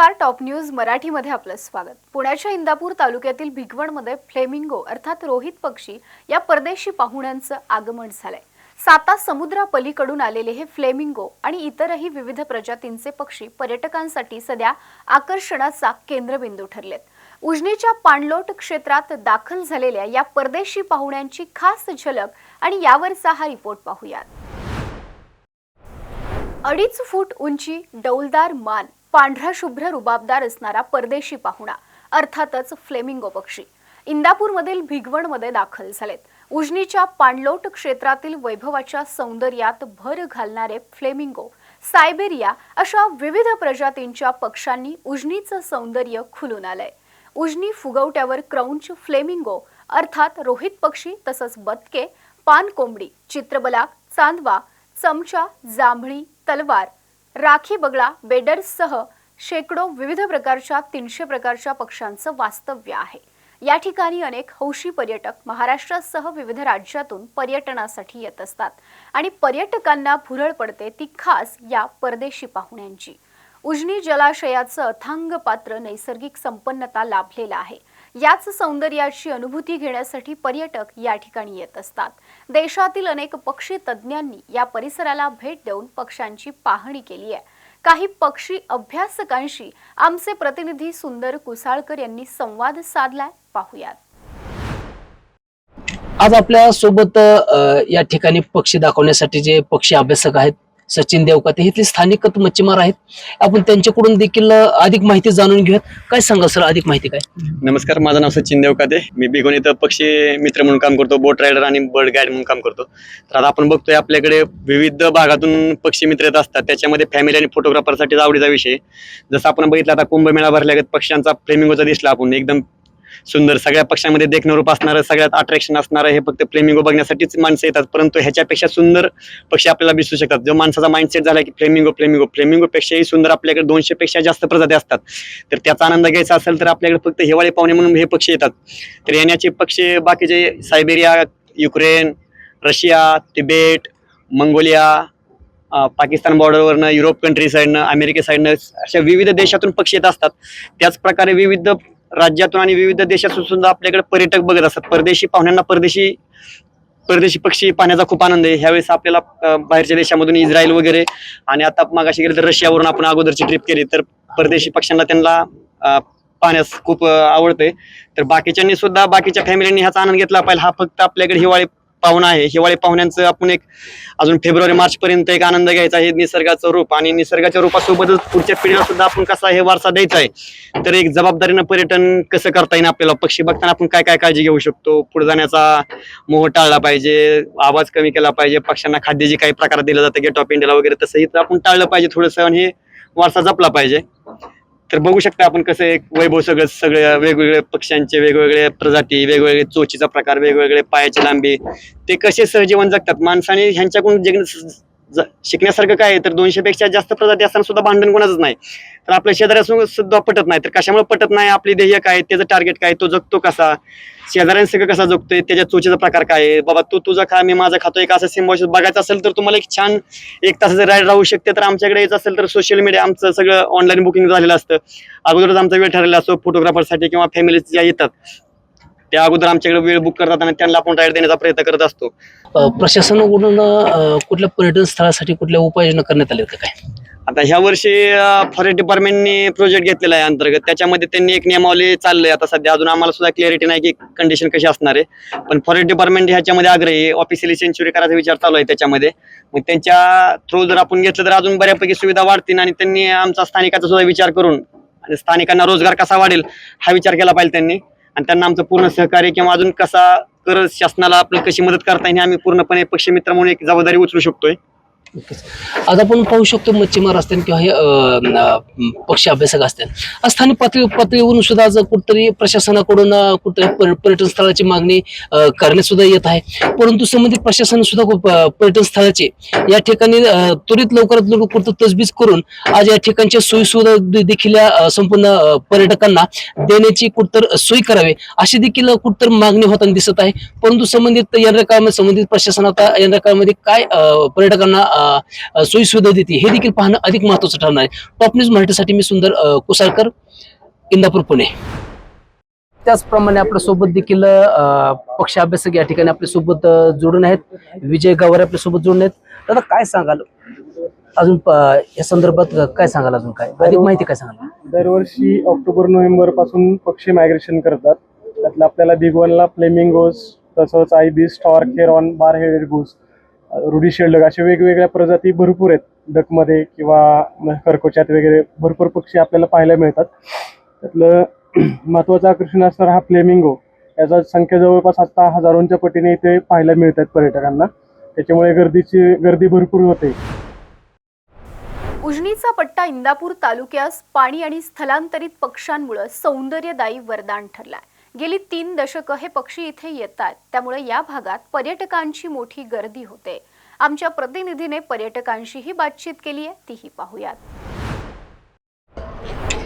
नमस्कार top news मराठीमध्ये आपलं स्वागत. पुण्याच्या इंदापूर तालुक्यातील भिगवणमध्ये फ्लेमिंगो अर्थात रोहित पक्षी या परदेशी पाहुण्यांचं आगमन झालंय. साता समुद्रापलीकडून आलेले हे फ्लेमिंगो आणि इतरही विविध प्रजातींचे पक्षी पर्यटकांसाठी सध्या आकर्षणाचा केंद्रबिंदू ठरलेत. उजनीच्या पाणलोट क्षेत्रात दाखल झालेल्या या परदेशी पाहुण्यांची खास झलक आणि यावरचा हा रिपोर्ट पाहूयात. अडीच फूट उंची डौलदार मान पांढरा शुभ्र रुबाबदार असणारा परदेशी पाहुणा अर्थातच फ्लेमिंगो पक्षी. इंदापूरमधील भिगवणमध्ये दाखल झालेत. उजनीच्या पाणलोट क्षेत्रातील वैभवाच्या सौंदर्यात भर घालणारे फ्लेमिंगो सायबेरिया अशा विविध प्रजातींच्या पक्ष्यांनी उजनीचं सौंदर्य खुलून आलंय. उजनी फुगवट्यावर क्रौंच फ्लेमिंगो अर्थात रोहित पक्षी तसंच बदके पानकोंबडी चित्रबला चांदवा चमचा जांभळी तलवार राखी बगळा बेडर्ससह शेकडो विविध प्रकारच्या तीनशे प्रकारच्या पक्ष्यांचं वास्तव्य आहे. या ठिकाणी अनेक हौशी पर्यटक महाराष्ट्रासह विविध राज्यातून पर्यटनासाठी येत असतात आणि पर्यटकांना भुरळ पडते ती खास या परदेशी पाहुण्यांची. उजनी जलाशयाचं अथांग पात्र नैसर्गिक संपन्नता लाभलेलं आहे. याच सौंदर्याची अनुभूती घेण्यासाठी पर्यटक या ठिकाणी येत असतात. देशातील अनेक पक्षी तज्ज्ञांनी या परिसराला भेट देऊन पक्ष्यांची पाहणी केली आहे. काही पक्षी अभ्यासकांशी आमचे प्रतिनिधी सुंदर कुसाळकर यांनी संवाद साधलाय. पाहुयात. आज आपल्यासोबत या ठिकाणी पक्षी दाखवण्यासाठी जे पक्षी अभ्यासक आहेत सचिन देवकाते इथले स्थानिक मच्छीमार आहेत. आपण त्यांच्याकडून देखील अधिक माहिती जाणून घेऊयात. काय सांगा सर? अधिक माहिती काय? नमस्कार माझं नाव सचिन देवकाते मी बिगोन इथं पक्षी मित्र म्हणून काम करतो बोट रायडर आणि बर्ड गाईड म्हणून काम करतो. तर आता आपण बघतोय आपल्याकडे विविध भागातून पक्षी मित्र येत असतात. त्याच्यामध्ये फॅमिली आणि फोटोग्राफरसाठी आवडीचा विषय जसं आपण बघितलं आता कुंभमेळा भरल्यागत पक्ष्यांचा फ्लेमिंगोचा दिसला आपण. एकदम सुंदर सगळ्या पक्षांमध्ये देखणं रूप असणारं सगळ्यात अट्रॅक्शन असणारं हे फक्त फ्लेमिंगो बघण्यासाठीच माणसं येतात. परंतु ह्याच्यापेक्षा सुंदर पक्षी आपल्याला दिसू शकतात. जो माणसाचा माइंडसेट झाला की फ्लेमिंगो फ्लेमिंगो फ्लेमिंगोपेक्षाही सुंदर आपल्याकडे दोनशे पेक्षा जास्त प्रजाती असतात. तर त्याचा आनंद घ्यायचा असेल तर आपल्याकडे फक्त हिवाळी पाहुणे म्हणून हे पक्षी येतात. तर येण्याचे पक्षी बाकीचे Siberia Ukraine Russia Tibet Mongolia Pakistan बॉर्डरवरनं Europe country साईडनं अमेरिके साईडनं अशा विविध देशातून पक्षी येत असतात. त्याच प्रकारे विविध राज्यातून आणि विविध देशातून सुद्धा आपल्याकडे पर्यटक बघत असतात. परदेशी पाहुण्यांना परदेशी परदेशी पक्षी पाहण्याचा खूप आनंद आहे. ह्यावेळेस आपल्याला बाहेरच्या देशामधून इस्रायल वगैरे आणि आता मागाशी गेले तर रशियावरून आपण अगोदरची ट्रिप केली. तर परदेशी पक्ष्यांना त्यांना पाहण्यास खूप आवडते तर बाकीच्यांनी सुद्धा बाकीच्या फॅमिलींनी ह्याचा आनंद घेतला पाहिजे. हा फक्त आपल्याकडे हिवाळी पाहुणा आहे. हिवाळी पाहुण्यांचं आपण एक अजून फेब्रुवारी मार्च पर्यंत एक आनंद घ्यायचा आहे. निसर्गाचं रूप आणि निसर्गाच्या रूपासोबतच पुढच्या पिढीला सुद्धा आपण कसा हे वारसा द्यायचा आहे तर एक जबाबदारीनं पर्यटन कसं करता येईल आपल्याला? पक्षी बघताना आपण काय काय काळजी घेऊ शकतो? पुढे जाण्याचा मोह टाळला पाहिजे आवाज कमी केला पाहिजे पक्ष्यांना खाद्य जे काही प्रकार दिलं जातं गेट ऑफ इंडियाला वगैरे तसंही तर आपण टाळलं पाहिजे थोडंसं आणि हे वारसा जपला पाहिजे. तर बघू शकता आपण कसं एक वैभव सगळं सगळ्या वेगवेगळ्या पक्ष्यांचे वेगवेगळे प्रजाती वेगवेगळे चोचीचा प्रकार वेगवेगळे पायाची लांबी ते कसे सहजीवन जगतात? माणसाने ह्यांच्याकडून जग शिकण्यासारखं काय आहे? तर दोनशे पेक्षा जास्त प्रजाती असताना सुद्धा भांडण कोणाच नाही. तर आपल्या शेजाऱ्यासून सुद्धा पटत नाही. तर कशामुळे पटत नाही? आपली ध्येय काय त्याचं टार्गेट काय तो जगतो कसा? शेजाऱ्यांसगळं कसा जगतोय? त्याच्या चोचीचा प्रकार काय आहे? बाबा तू तुझा खा मी माझा खातो. एक असं सिम्बॉसिस बघायचं असेल तर तुम्हाला एक छान एक तासाचं राईड राहू शकते. तर आमच्याकडे यायचं असेल तर सोशल मीडिया आमचं सगळं ऑनलाईन बुकिंग झालेलं असतं. अगोदरच आमचा वेळ ठरलेला असतो. फोटोग्राफरसाठी किंवा फॅमिली ज्या येतात. त्या अगोदर आमच्याकडे वेळ बुक करतात आणि त्यांना आपण राईड देण्याचा प्रयत्न करत असतो. प्रशासनाकडून कुठल्या पर्यटन स्थळासाठी कुठल्या उपाययोजना करण्यात आल्या का काय? आता ह्या वर्षी फॉरेस्ट डिपार्टमेंटने प्रोजेक्ट घेतलेला आहे अंतर्गत. त्याच्यामध्ये त्यांनी एक नियमावली चाललंय. आता सध्या अजून आम्हाला सुद्धा क्लिअरिटी नाही की कंडिशन कशी असणार आहे. पण फॉरेस्ट डिपार्टमेंट ह्याच्यामध्ये आग्रही ऑफिशियली सेंच्युरी करायचा विचार चालू आहे त्याच्यामध्ये. मग त्यांच्या थ्रू जर आपण घेतलं तर अजून बऱ्यापैकी सुविधा वाढतील आणि त्यांनी आमचा स्थानिकाचा सुद्धा विचार करून आणि स्थानिकांना रोजगार कसा वाढेल हा विचार केला पाहिजे त्यांनी. आणि त्यांना आमचं पूर्ण सहकार्य किंवा अजून कसा कर शासनाला आपली कशी मदत करता येईल हे आम्ही पूर्णपणे पक्षमित्र म्हणून एक जबाबदारी उचलू शकतोय. नक्कीच. आज आपण पाहू शकतो मच्छीमार असतील किंवा हे पक्षी अभ्यासक असतील स्थानिक पातळी पातळीवरून सुद्धा आज कुठतरी प्रशासनाकडून कुठतरी पर्यटन स्थळाची मागणी करण्यात सुद्धा येत आहे परंतु संबंधित प्रशासन सुद्धा पर्यटन स्थळाचे या ठिकाणी त्वरित लवकरात लवकर कुठं तजबीज करून आज या ठिकाणच्या सोयी सुविधा देखील संपूर्ण पर्यटकांना देण्याची कुठतर सोयी करावी अशी देखील कुठतर मागणी होताना दिसत आहे परंतु संबंधित येणाऱ्या काळामध्ये संबंधित प्रशासन आता येणाऱ्या काळामध्ये काय पर्यटकांना सोयीसुविधा देते. हे देखील पाहणं अधिक महत्वाचं ठरणार आहे. टॉप न्यूज मराठीसाठी मी सुंदर कुसाळकर इंदापूर पुणे. त्याचप्रमाणे आपल्यासोबत देखील पक्ष अभ्यासक या ठिकाणी आपल्यासोबत जोडून आहेत. विजय गावारे आपल्यासोबत जोडून आहेत. दादा काय सांगाल? अजून या संदर्भात काय सांगाल अजून काय? अधिक माहिती काय सांगाल? दरवर्षी ऑक्टोबर नोव्हेंबरपासून पक्षी मायग्रेशन करतात. त्यातलं आपल्याला बिग वनला फ्लेमिंग गोस तसंच ibis stork Kieron bar headed goose ruddy shelduck असे वेगवेगळ्या प्रजाती भरपूर आहेत. डकमध्ये किंवा करकोच्यात वगैरे भरपूर पक्षी आपल्याला पाहायला मिळतात. त्यातलं महत्त्वाचं आकर्षण असणारा हा फ्लेमिंगो. याचा संख्या जवळपास आता हजारोंच्या पटीने इथे पाहायला मिळतात पर्यटकांना. त्याच्यामुळे गर्दीची गर्दी भरपूर होते. उजनीचा पट्टा इंदापूर तालुक्यास पाणी आणि स्थलांतरित पक्ष्यांमुळे सौंदर्यदायी वरदान ठरलाय. गेली तीन दशकं हे पक्षी इथे येतात. त्यामुळे या भागात पर्यटकांची मोठी गर्दी होते. आमच्या प्रतिनिधीने पर्यटकांशीही बातचीत केली आहे. तीही पाहूयात.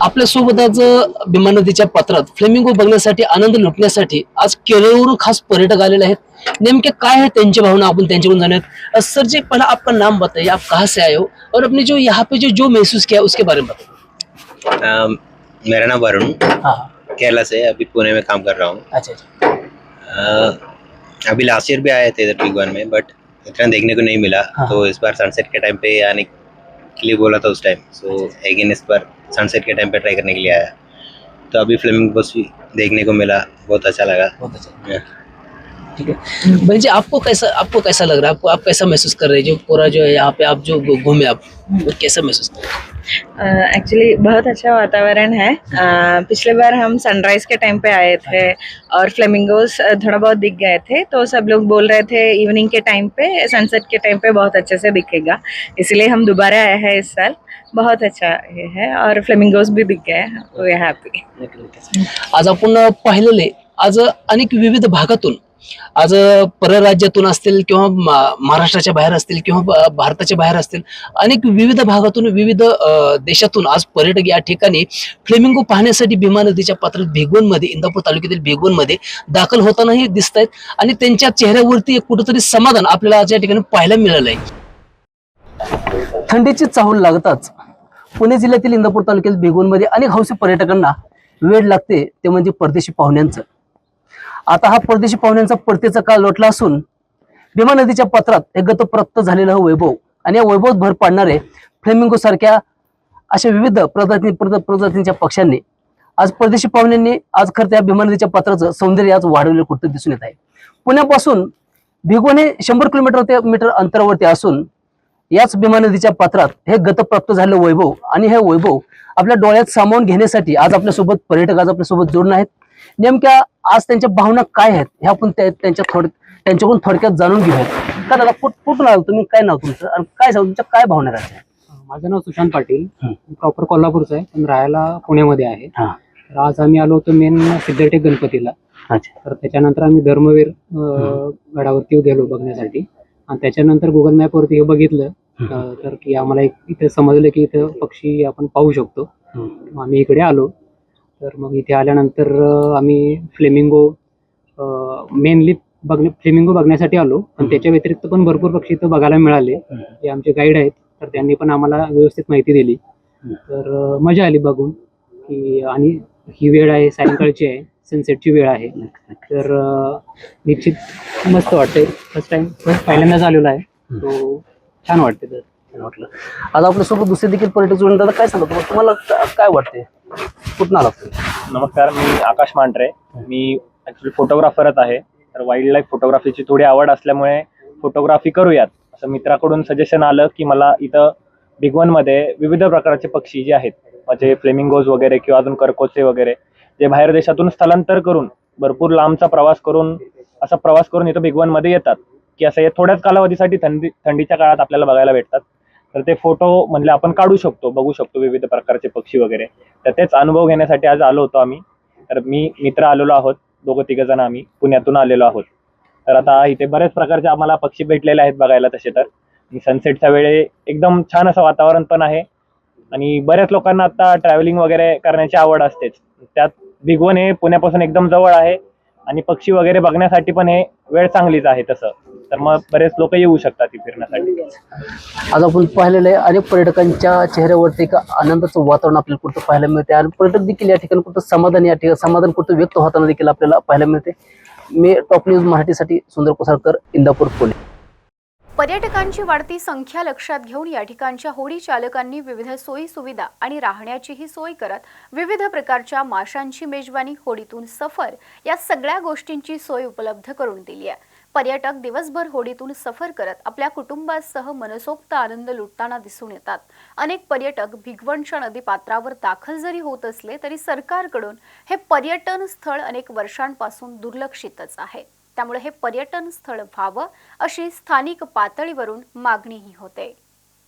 आपल्यासोबत आज भीमा नदीच्या पात्रात फ्लेमिंगो बघण्यासाठी आनंद लुटण्यासाठी आज केरळवरून खास पर्यटक आलेले आहेत. नेमके काय है त्यांची भावना? अपन त्यांच्याकडून जाणूयात. सर जी पहला आपका नाम बताइए आप कहाँ से आए हो? और अपने जो यहाँ पे जो जो महसूस किया उसके बारे में बताइए मेरा नाम वरुण हाँ. केरला से अभी पुणे में काम कर रहा हूँ। अच्छा अच्छा। अभी लास्ट ईयर भी आए थे इधर बिग वन में बट इतना देखने को नहीं मिला। हाँ। तो इस बार सनसेट के टाइम पे आने के लिए बोला था उस टाइम सो अगेन इस बार सनसेट के टाइम पे ट्राई करने के लिए आया। तो अभी फिल्मिंग बस भी देखने को मिला। बहुत अच्छा लगा। बहुत अच्छा। ठीक है। भाई जी आपको कैसा आपको कैसा लग रहा है? आपको आप कैसा महसूस कर रहे हैं? जो पूरा जो है यहाँ पे आप जो घूमे आप कैसा महसूस कर रहे हैं? एक्चुअली बहुत अच्छा वातावरण है। पिछले बार हम सनराइज के टाइम पे आए थे और फ्लेमिंगोस थोड़ा बहुत दिख गए थे तो सब लोग बोल रहे थे इवनिंग के टाइम पे सनसेट के टाइम पे बहुत अच्छे से दिखेगा। इसलिए हम दोबारा आए हैं इस साल। बहुत अच्छा ये है और फ्लेमिंगोस भी दिख गए वी हैप्पी आज आपण पहले आज अनेक विविध भागातून आज परराज्यातून असतील किंवा महाराष्ट्राच्या बाहेर असतील किंवा भारताच्या बाहेर असतील अनेक विविध भागातून विविध देशातून आज पर्यटक या ठिकाणी फ्लेमिंगो पाहण्यासाठी भीमा नदीच्या पात्रात भिगवणमध्ये इंदापूर तालुक्यातील भिगवणमध्ये दाखल होतानाही दिसत आहेत आणि त्यांच्या चेहऱ्यावरती एक कुठंतरी समाधान आपल्याला आज या ठिकाणी पाहायला मिळालं आहे थंडीची चाहूल लागताच पुणे जिल्ह्यातील इंदापूर तालुक्यातील भिगवणमध्ये अनेक हौसी पर्यटकांना वेळ लागते ते म्हणजे परदेशी पाहुण्यांचं. आता हा परदेशी पाहुण्यांचा परतीचा काळ लोटला असून भीमा नदीच्या पत्रात हे गतप्राप्त झालेलं हे वैभव आणि या वैभवात भर पाडणारे फ्लेमिंगो सारख्या अशा विविध प्रजाती प्रजातींच्या पक्ष्यांनी आज परदेशी पाहुण्यांनी आज खरं त्या भीमा नदीच्या पात्राचं सौंदर्य आज वाढवलेलं कुठं दिसून येत आहे. पुण्यापासून भिगवण हे शंभर किलोमीटर ते मीटर अंतरावरती असून याच भीमा नदीच्या पात्रात हे गतप्राप्त झालेलं वैभव आणि हे वैभव आपल्या डोळ्यात सामावून घेण्यासाठी आज आपल्यासोबत पर्यटक आज आपल्यासोबत जोडून आहेत. नेमक्या आज त्यांच्या भावना काय आहेत? हे आपण त्या- त्यांच्या थोड त्यांच्याकडून थोडक्यात जाणून घेऊयात. का दादा कुठ कुठून आलो तुम्ही? काय नाव तुमचं? आणि काय सांगू तुमच्या काय भावना राहत्या माझं नाव सुशांत पाटील. प्रॉपर कोल्हापूरचं आहे. पण राहायला पुण्यामध्ये आहे. हा. तर आज आम्ही आलो होतो मेन सिद्धटेक गणपतीला. तर त्याच्यानंतर आम्ही धर्मवीर गडावरती गेलो बघण्यासाठी. आणि त्याच्यानंतर गुगल मॅपवरती हे बघितलं. तर की आम्हाला एक इथे समजलं की इथं पक्षी आपण पाहू शकतो. आम्ही इकडे आलो. तर मग इथे आल्यानंतर आम्ही फ्लेमिंगो मेनली बघण्या फ्लेमिंगो बघण्यासाठी आलो. पण त्याच्या व्यतिरिक्त पण भरपूर पक्षी इथं बघायला मिळाले. जे आमचे गाईड आहेत तर त्यांनी पण आम्हाला व्यवस्थित माहिती दिली. तर मजा आली बघून की आणि ही वेळ आहे सायंकाळची आहे सनसेटची वेळ आहे. तर निश्चित मस्त वाटतंय. फर्स्ट टाइम पहिल्यांदाच आलेलो आहे. तो छान वाटते तर वाटलं. आज आपल्यासोबत दुसरे देखील पर्यटक जोडून दादा काय सांगतो तुम्हाला? काय वाटते कुठून आला नमस्कार मी आकाश मांढरे. मी ऍक्च्युली फोटोग्राफरच आहे. तर वाईल्ड लाईफ फोटोग्राफीची थोडी आवड असल्यामुळे फोटोग्राफी करूयात. असं मित्राकडून सजेशन आलं की मला इथं भिगवणमध्ये विविध प्रकारचे पक्षी जे आहेत म्हणजे फ्लेमिंगोज वगैरे किंवा अजून करकोचे वगैरे जे बाहेर देशातून स्थलांतर करून भरपूर लांबचा प्रवास करून असा प्रवास करून इथं भिगवणमध्ये येतात. की असं हे थोड्याच कालावधीसाठी थंडी थंडीच्या काळात आपल्याला बघायला भेटतात. तर ते फोटो म्हणले आपण काढू शकतो बघू शकतो विविध प्रकारचे पक्षी वगैरे. तर तेच अनुभव घेण्यासाठी आज आलो होतो आम्ही. तर मी मित्र आलेलो आहोत दोघं तिघ जण आम्ही पुण्यातून आलेलो आहोत. तर आता इथे बऱ्याच प्रकारचे आम्हाला पक्षी भेटलेले आहेत बघायला तसे तर. सनसेटच्या वेळे एकदम छान असं वातावरण पण आहे. आणि बऱ्याच लोकांना आता ट्रॅव्हलिंग वगैरे करण्याची आवड असतेच. त्यात भिगवण हे पुण्यापासून एकदम जवळ आहे. आणि पक्षी वगैरे बघण्यासाठी पण हे वेळ चांगलीच आहे तसं. तर मग बरेच लोक येऊ शकतात ती फिरण्यासाठी. आज आपण पाहिलेलं आहे अनेक पर्यटकांच्या चेहऱ्यावरती एक आनंदाचं वातावरण आपल्याला कुठं पाहायला मिळते आणि पर्यटक देखील या ठिकाणी कुठं समाधान या ठिकाणी समाधान कुठं व्यक्त होताना देखील आपल्याला पाहायला मिळते मी टॉप न्यूज मराठीसाठी सुंदर कोसाळकर इंदापूर पुणे. पर्यटकांची वाढती संख्या लक्षात घेऊन या ठिकाणच्या होडी चालकांनी विविध सोयी सुविधा आणि राहण्याचीही सोय करत विविध प्रकारच्या माशांची मेजवानी होडीतून सफर या सगळ्या गोष्टींची सोय उपलब्ध करून दिली आहे. पर्यटक दिवसभर होडीतून सफर करत आपल्या कुटुंबासह मनसोक्त आनंद लुटताना दिसून येतात. अनेक पर्यटक भिगवणच्या नदी पात्रावर दाखल जरी होत असले तरी सरकारकडून हे पर्यटन स्थळ अनेक वर्षांपासून दुर्लक्षितच आहे. त्यामुळे हे पर्यटन स्थळ व्हावं अशी स्थानिक पातळीवरून मागणीही होते.